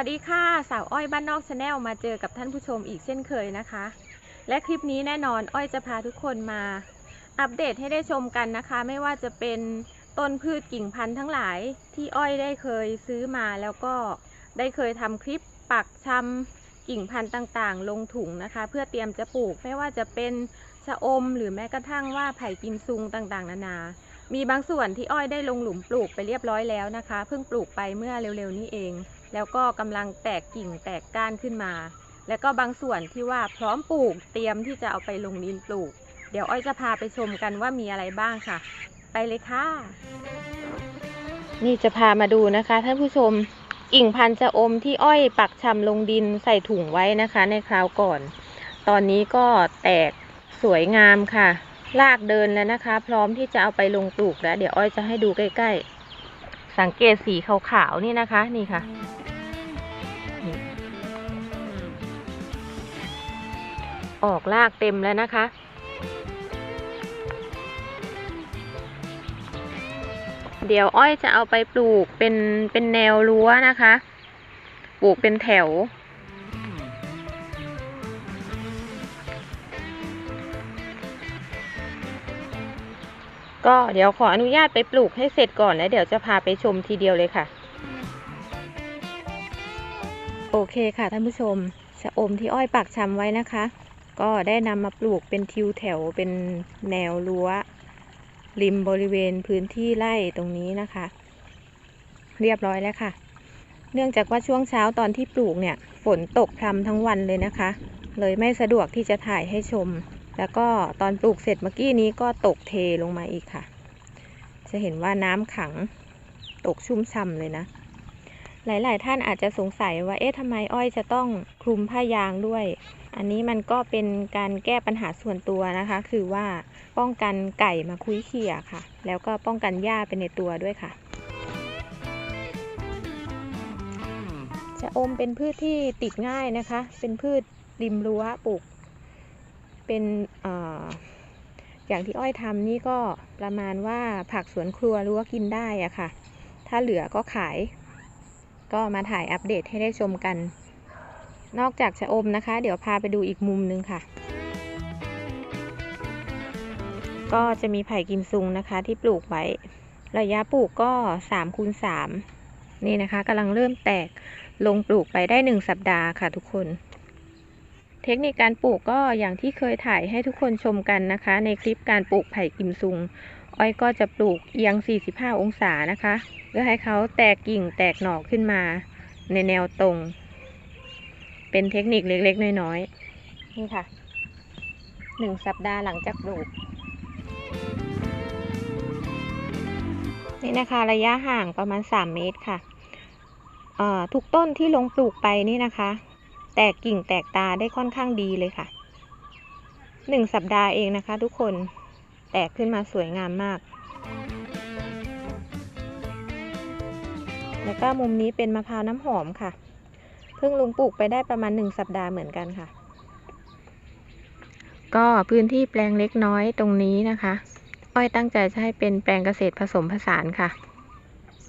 วัสดีค่ะ สาวอ้อยบ้านนอกชาแนลมาเจอกับท่านผู้ชมอีกเช่นเคยนะคะ และคลิปนี้แน่นอนอ้อยจะพาทุกคนมาอัปเดตให้ได้ชมกันนะคะ ไม่ว่าจะเป็นต้นพืชกิ่งพันธุ์ทั้งหลายที่อ้อยได้เคยซื้อมาแล้วก็ได้เคยทำคลิปปักชำกิ่งพันธุ์ต่างๆ ลงถุงนะคะ เพื่อเตรียมจะปลูกไม่ว่าจะเป็นชะอม หรือแม้กระทั่งว่าไผ่กิมซุงต่างๆ นานา มีบางส่วนที่อ้อยได้ลงหลุมปลูกไปเรียบร้อยแล้วนะคะ เพิ่งปลูกไปเมื่อเร็วๆนี้เอง แล้วก็กำลังแตกกิ่งแตกก้านขึ้นมา แล้วก็บางส่วนที่ว่าพร้อมปลูกเตรียมที่จะเอาไปลงดินปลูก เดี๋ยวอ้อยจะพาไปชมกันว่ามีอะไรบ้างค่ะ ไปเลยค่ะ นี่จะพามาดูนะคะท่านผู้ชมกิ่งพันธุ์จะอมที่อ้อยปักชำลงดินใส่ถุงไว้นะคะ ในคราวก่อน ตอนนี้ก็แตกสวยงามค่ะลากเดินแล้วนะคะ พร้อมที่จะเอาไปลงปลูกแล้ว เดี๋ยวอ้อยจะให้ดูใกล้ ๆ สังเกตสีขาวๆนี่นะคะ นี่ค่ะออกลากเต็มแล้วนะคะ เดี๋ยวอ้อยจะเอาไปปลูกเป็นเป็นแนวรั้วนะคะ ปลูกเป็นแถว ก็เดี๋ยวขออนุญาตไปปลูกให้เสร็จก่อนแล้วเดี๋ยวจะพาไปชมทีเดียวเลยค่ะ โอเคค่ะท่านผู้ชมชะอมที่อ้อยปักชำไว้นะคะ ก็ได้นำมาปลูกเป็นทิวแถวเป็นแนวรั้ว ริมบริเวณพื้นที่ไร่ตรงนี้นะคะ เรียบร้อยแล้วค่ะ เนื่องจากว่าช่วงเช้าตอนที่ปลูกเนี่ย ฝนตกพรำทั้งวันเลยนะคะ เลยไม่สะดวกที่จะถ่ายให้ชม แล้วก็ตอนปลูกเสร็จเมื่อกี้นี้ก็ตกเทลงมาอีกค่ะ จะเห็นว่าน้ำขังตกชุ่มช่ำเลยนะ หลาย ๆ ท่านอาจจะสงสัยว่า เอ๊ะทำไมอ้อยจะต้องคลุมผ้ายางด้วย อันนี้มันก็เป็นการแก้ปัญหาส่วนตัวนะคะ คือว่าป้องกันไก่มาคุ้ยเขี่ยค่ะ แล้วก็ป้องกันหญ้าเป็นในตัวด้วยค่ะชะอมเป็นพืชที่ติดง่ายนะคะ เป็นพืชริมรั้วปลูก เป็นออย่างที่อ้อยทำนี่ก็ประมาณว่าผักสวนครัวรั้วกินได้อะค่ะ ถ้าเหลือก็ขาย ก็มาถ่ายอัปเดตให้ได้ชมกัน นอกจากชะอมนะคะ เดี๋ยวพาไปดูอีกมุมนึงค่ะ ก็จะมีไผ่กิมซุงนะคะที่ปลูกไว้ ระยะปลูกก็3คูณ3นี่นะคะกำลังเริ่มแตกลงปลูกไปได้ 1 สัปดาห์ค่ะทุกคน เทคนิคการปลูกก็อย่างที่เคยถ่ายให้ทุกคนชมกันนะคะ ในคลิปการปลูกไผ่กิมซุง อ้อยก็จะปลูกเอียง 45 องศานะคะ เพื่อให้เขาแตกกิ่งแตกหน่อขึ้นมา ในแนวตรง เป็นเทคนิคเล็กๆ น้อยๆ นี่ค่ะ หนึ่งสัปดาห์หลังจากปลูก นี่นะคะระยะห่างประมาณ 3 เมตรค่ะอ่อทุกต้นที่ลงปลูกไปนี่นะคะ แตกกิ่งแตกตาได้ค่อนข้างดีเลยค่ะหนึ่งสัปดาห์เองนะคะ ทุกคนแตกขึ้นมาสวยงามมาก แล้วก็มุมนี้เป็นมะพร้าวน้ำหอมค่ะ เพิ่งลงปลูกไปได้ประมาณหนึ่งสัปดาห์เหมือนกันค่ะ ก็พื้นที่แปลงเล็กน้อยตรงนี้นะคะ อ้อยตั้งใจจะให้เป็นแปลงเกษตรผสมผสานค่ะ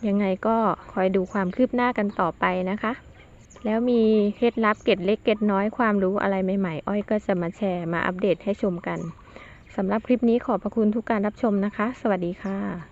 ยังไงก็คอยดูความคืบหน้ากันต่อไปนะคะ แล้วมีเคล็ดลับเกร็ดเล็กเกร็ดน้อยความรู้อะไรใหม่ๆ อ้อยก็จะมาแชร์มาอัปเดตให้ชมกันสำหรับคลิปนี้ขอบพระคุณทุกการรับชมนะคะ สวัสดีค่ะ